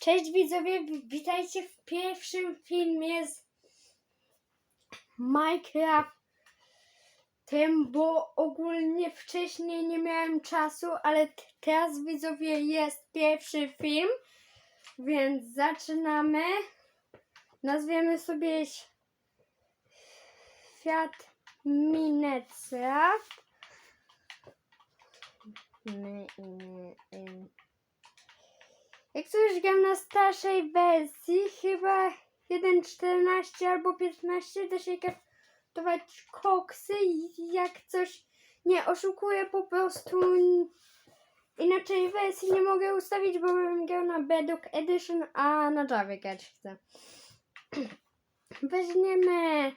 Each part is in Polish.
Cześć widzowie, wi- witajcie w pierwszym filmie z Minecraft. Tym, bo ogólnie wcześniej nie miałem czasu, ale teraz widzowie jest pierwszy film, więc zaczynamy. Nazwiemy sobie Świat Minecraft. Jak coś gram na starszej wersji, chyba 1.14 albo 15, da się kraftować koksy i jak coś nie oszukuję po prostu inaczej wersji nie mogę ustawić, bo bym grał na Bedrock Edition, a na Java grać chcę. Weźmiemy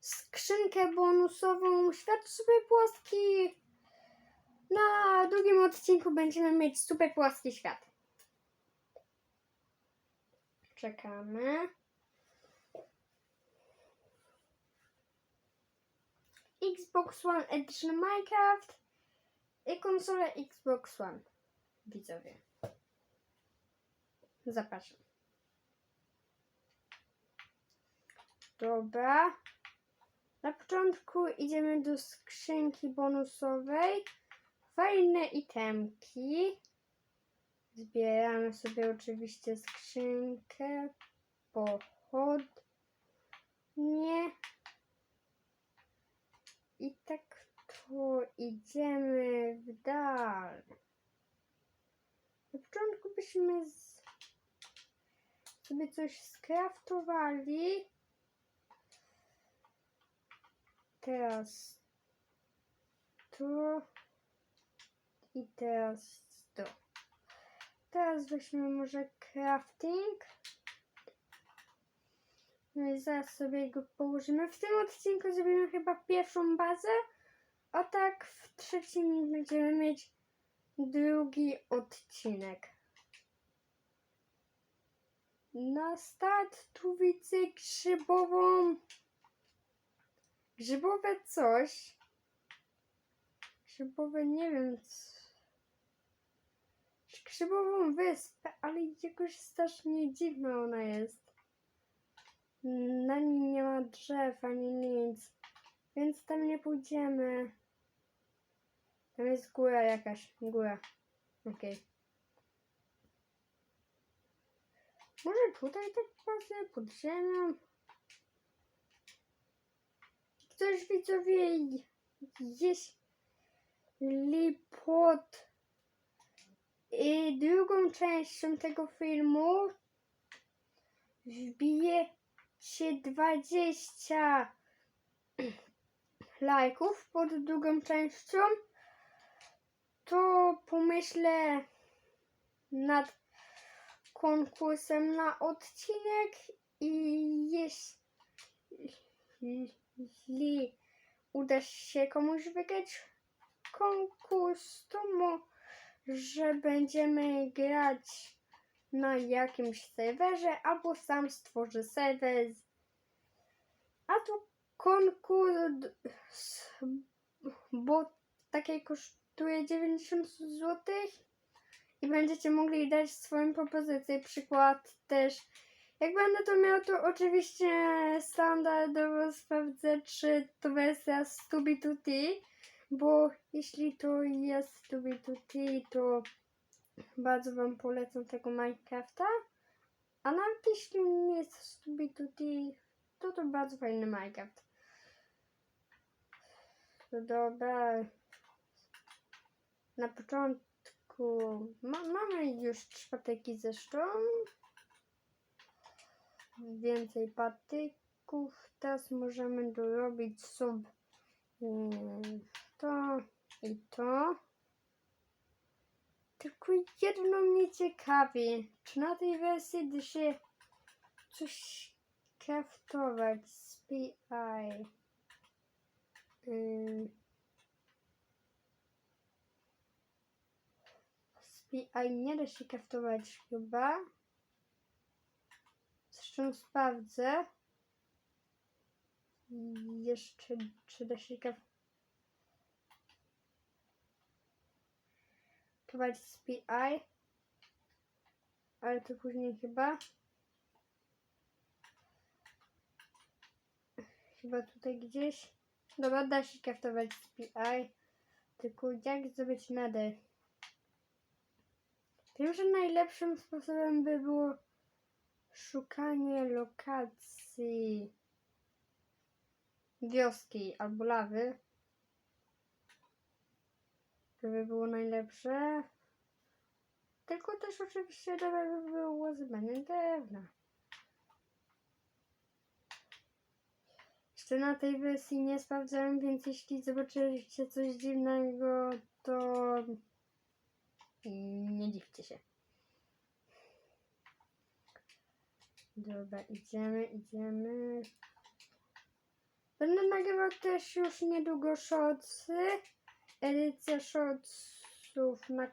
skrzynkę bonusową Świat Super Płaski. Na drugim odcinku będziemy mieć super płaski świat. Czekamy. Xbox One Edition Minecraft i konsolę Xbox One. Widzowie. Zapraszam. Dobra. Na początku idziemy do skrzynki bonusowej. Fajne itemki. Zbieramy sobie oczywiście skrzynkę, pochodnie i tak to idziemy w dal. Na początku byśmy z... sobie coś skraftowali. Teraz to i teraz. Teraz weźmy może crafting. No i zaraz sobie go położymy. W tym odcinku zrobimy chyba pierwszą bazę, a tak w trzecim będziemy mieć drugi odcinek. Na start tu widzę grzybową. Grzybowe coś. Grzybowe nie wiem co grzybową wyspę, ale jakoś strasznie dziwna ona jest. Na niej nie ma drzew ani nic, więc tam nie pójdziemy. Tam jest góra jakaś, góra. Okej. Może tutaj tak bazę pod ziemią? Ktoś widzowie jeśli pod i drugą częścią tego filmu wbije się 20 lajków pod drugą częścią, to pomyślę nad konkursem na odcinek i jeśli uda się komuś wygrać konkurs, to mo że będziemy grać na jakimś serwerze, albo sam stworzy serwer. A to konkurs, bo takie kosztuje 90 zł i będziecie mogli dać swoją propozycję. Przykład też. Jak będę to miał, to oczywiście standardowo sprawdzę, czy to wersja Stubi Tutti bo jeśli to jest to to bardzo Wam polecam tego Minecrafta. A nawet jeśli nie jest to to to bardzo fajny Minecraft. To dobra. Na początku ma, mamy już patyki zresztą. Więcej patyków. Teraz możemy dorobić sobie mm, to i to. Tylko jedno mnie ciekawi, czy na tej wersji da się coś kraftować z PI. Z PI nie da się kraftować chyba. Zresztą sprawdzę. Jeszcze, czy da się kraftować prowadzić z PI. ale to później chyba. Chyba tutaj gdzieś. Dobra, da się kraftować SPI. Tylko jak zdobyć nader? Wiem, że najlepszym sposobem by było szukanie lokacji wioski albo lawy. To by było najlepsze. Tylko też oczywiście dobre by było zbędne drewna. Jeszcze na tej wersji nie sprawdzałem, więc jeśli zobaczyliście coś dziwnego, to nie dziwcie się. Dobra, idziemy, idziemy. Będę nagrywał też już niedługo shortsy. Edycja shortsów na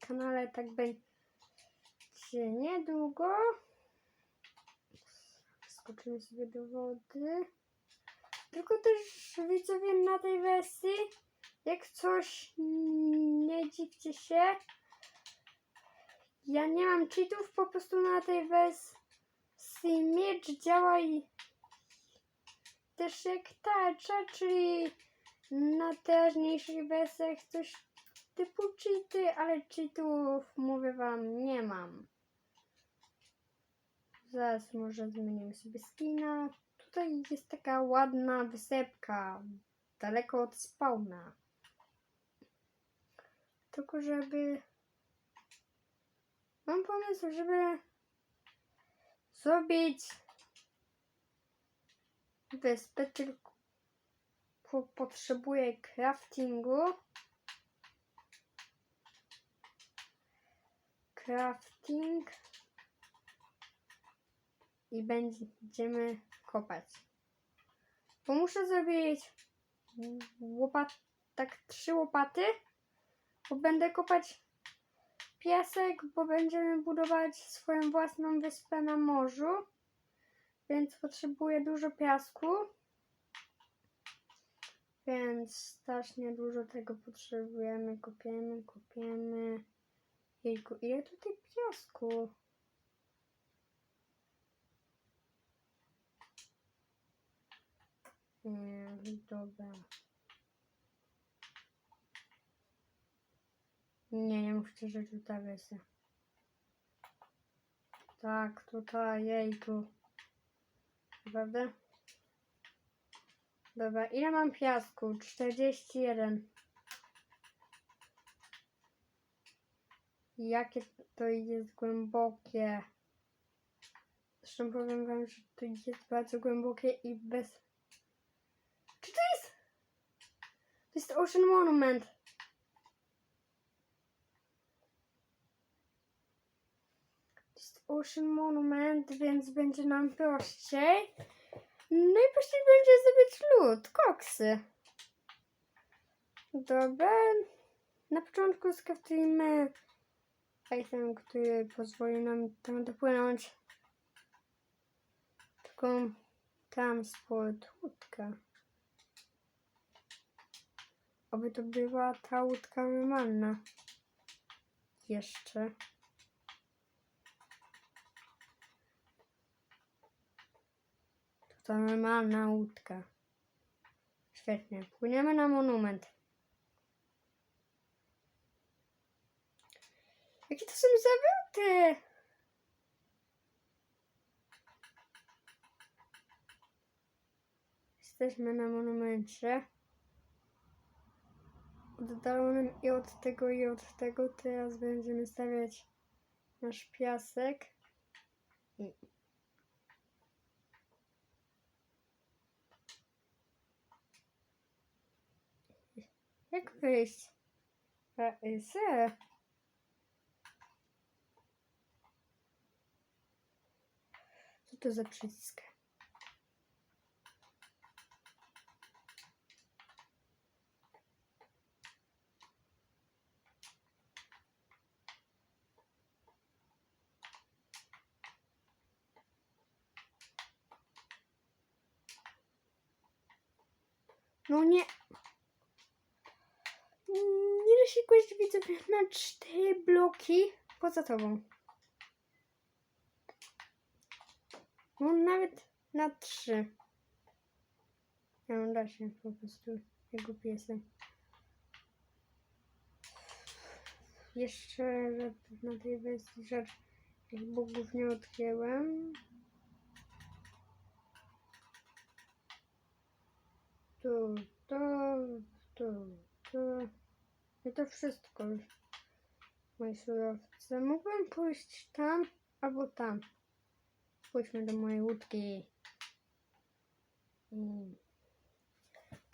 kanale tak będzie niedługo. Skoczymy sobie do wody. Tylko też widzowie na tej wersji, jak coś nie dziwcie się. Ja nie mam cheatów, po prostu na tej wersji miecz działa i też jak tarcza, czyli na teraźniejszych wersjach coś typu cheaty, ale cheatów mówię wam nie mam. Zaraz może zmienimy sobie skina. Tutaj jest taka ładna wysepka, daleko od spawna. Tylko żeby... Mam pomysł, żeby zrobić wyspę, tylko potrzebuję craftingu. Crafting. I będziemy kopać. Bo muszę zrobić łopat, tak trzy łopaty, bo będę kopać piasek, bo będziemy budować swoją własną wyspę na morzu, więc potrzebuję dużo piasku. Więc strasznie dużo tego potrzebujemy. Kopiemy, kopiemy. Jejku, ile tutaj piasku? Nie, dobra. Nie, nie mówcie, że tutaj jest. Tak, tutaj, jejku. Naprawdę? Dobra, ile mam piasku? 41. Jakie to jest głębokie. Zresztą powiem wam, że to jest bardzo głębokie i bez... Czy to jest? To jest Ocean Monument. To jest Ocean Monument, więc będzie nam prościej. No i później będzie zdobyć lód, koksy. Dobra. Na początku skraftujmy item, który pozwoli nam tam dopłynąć. Tylko transport łódka. Oby to była ta łódka normalna. Jeszcze. To normalna łódka. Świetnie. Płyniemy na monument. Jakie to są zawroty? Jesteśmy na monumencie. Oddalonym i od tego i od tego. Teraz będziemy stawiać nasz piasek. I Jak wyjść? A, se. Co to za przycisk? No nie. Nie da się kłaść widzowie na cztery bloki poza tobą. No nawet na trzy. Ja da się po prostu jego piesem. Jeszcze żadnych na tej wersji żadnych bugów nie odkryłem. Tu, to, tu, tu. I to wszystko już. Moje surowce. Mógłbym pójść tam albo tam. Pójdźmy do mojej łódki.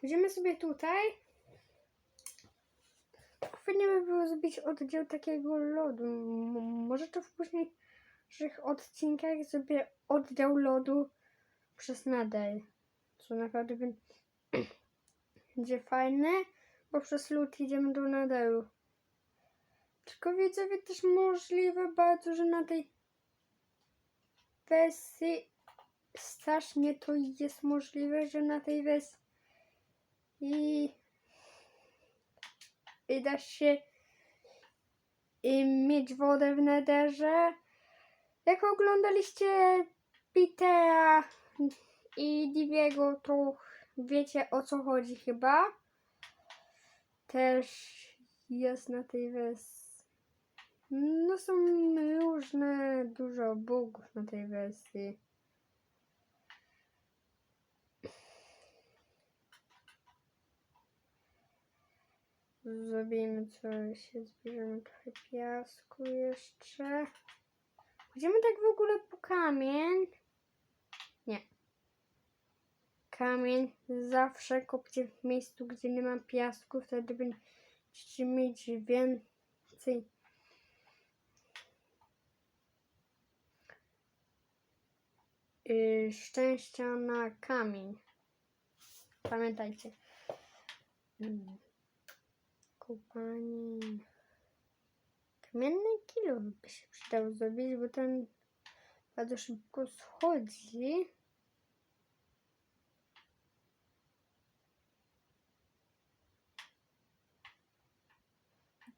Pójdziemy sobie tutaj. Fajnie by było zrobić oddział takiego lodu. Może to w późniejszych odcinkach zrobię oddział lodu przez nadal. Co naprawdę bę- będzie fajne, bo przez lód idziemy do nadalu. Tylko widzowie też możliwe bardzo, że na tej wersji strasznie to jest możliwe, że na tej wersji i, i da się i mieć wodę w nederze. Jak oglądaliście Petera i Diviego, to wiecie o co chodzi chyba. Też jest na tej wersji. No są różne, dużo bugów na tej wersji. Zrobimy coś, zbierzemy trochę piasku jeszcze. Pójdziemy tak w ogóle po kamień. Nie. Kamień zawsze kopcie w miejscu, gdzie nie ma piasku, wtedy będziecie mieć więcej y, szczęścia na kamień. Pamiętajcie. Mm. Kopanie. Kamienny kilo by się przydało zrobić, bo ten bardzo szybko schodzi.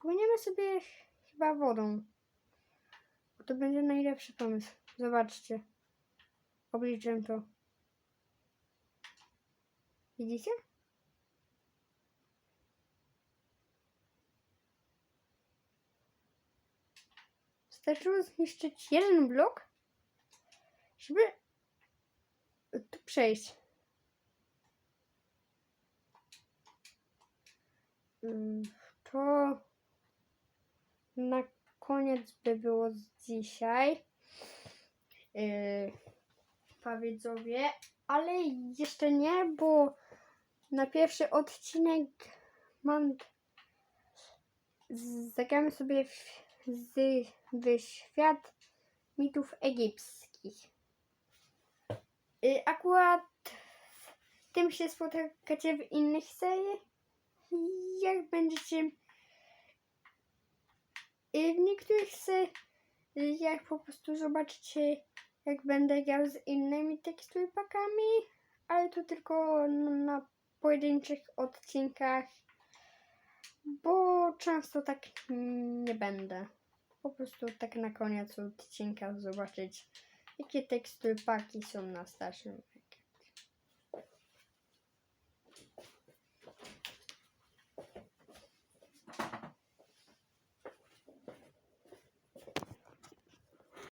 Płyniemy sobie chyba wodą. Bo to będzie najlepszy pomysł. Zobaczcie. Obliczyłem to. Widzicie? Wystarczyło zniszczyć jeden blok, żeby tu przejść. To na koniec by było z dzisiaj. Yy, Powiedzowie, ale jeszcze nie, bo na pierwszy odcinek mam zagramy sobie w, z, w świat mitów egipskich. Y, Akurat tym się spotykacie w innych seriach. Jak będziecie w niektórych seriach po prostu zobaczycie jak będę grał z innymi teksturpakami, ale to tylko na pojedynczych odcinkach, bo często tak nie będę. Po prostu tak na koniec odcinka zobaczyć, jakie teksturpaki są na starszym